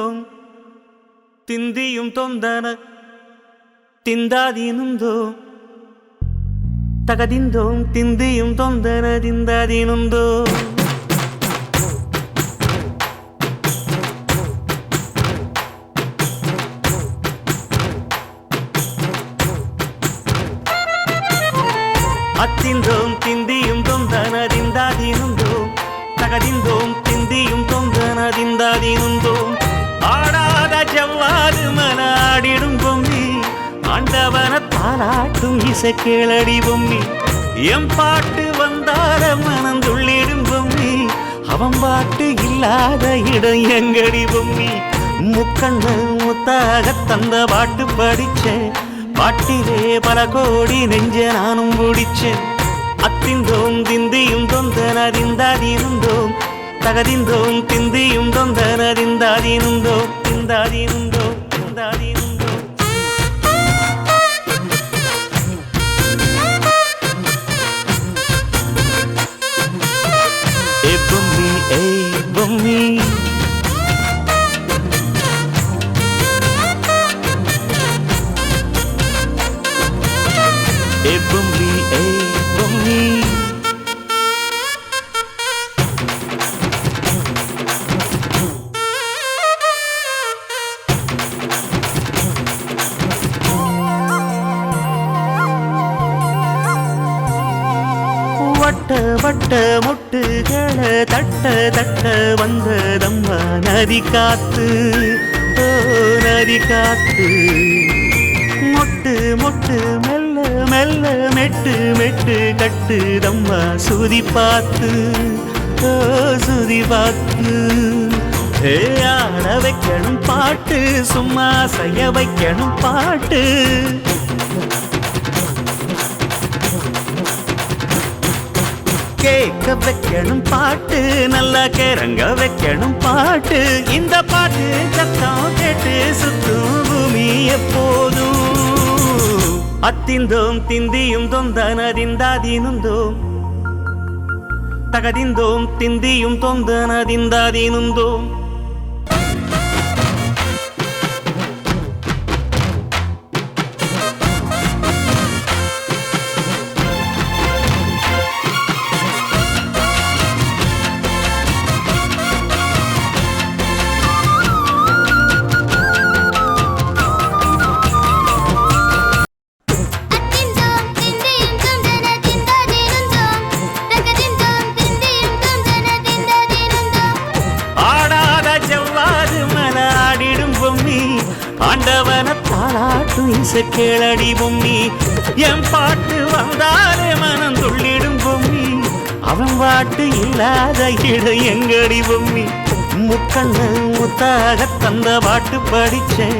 അത്തിന്തോം തിന്തിയും തൊന്തന തിന്താതീനുന്തോ തകതിന്തോം തിന്തിയും തൊന്തന തിന്താതീനുന്തോ അത്തിന്തോം തിന്തിയും തൊന്തന തിന്താതീനുന്തോ തകതിന്തോം തിന്തിയും തൊന്തന തിന്താതീനുന്തോ ஆண்டவன தாலாட்டும் இசை கேளடி பொம்மி. எம் பாட்டு வந்தார மனந்துள்ளிடும் பொம்மி. அவன் பாட்டு இல்லாத இடம் எங்கடி பொம்மி. முக்கண்ணு முத்தாக தந்த பாட்டு படிச்சேன் பாட்டிலே பல கோடி நெஞ்ச நானும் பிடிச்சேன் அத்திந்தோம் திந்தியும் தொந்தனதிந்தாதீனுந்தோம் தகதிந்தோம் திந்தியும் தொந்தனதிந்தாதீனுந்தோ திந்தாதிருந்தோம் திந்தாதிருந்தோம். மனமே வட்ட வட்ட முட்டுகளை தட்ட தட்ட வந்ததம்மா நதி காத்து. ஓ நதி காத்து. மொட்டு மொட்டு மெல்ல மெல்ல மெட்டு மெட்டு கட்டுதம்மா சுதி பார்த்து. ஓ சுதி பார்த்து. ஆட வைக்கணும் பாட்டு சும்மா செய்ய வைக்கணும் பாட்டு. கேட்க வைக்கணும் பாட்டு நல்லா கிறங்க வைக்கணும் பாட்டு. இந்த பாட்டு சத்தம் கேட்டு சுத்தும் பூமி எப்போதும். அத்திந்தோம் திந்தியும் தொந்தனதிந்தாதீனுந்தோம் தகதிந்தோம் திந்தியும் தொந்தனதிந்தாதீனுந்தோம் பாட்டு இசை கேளடி பொம்மி. என் பாட்டு வந்தாலே மனம் துள்ளிடும் பொம்மி. அவன் பாட்டு இல்லாத இடம் எங்கடி பொம்மி. முக்கண்ணு முத்தாக தந்த பாட்டு படிச்சேன்.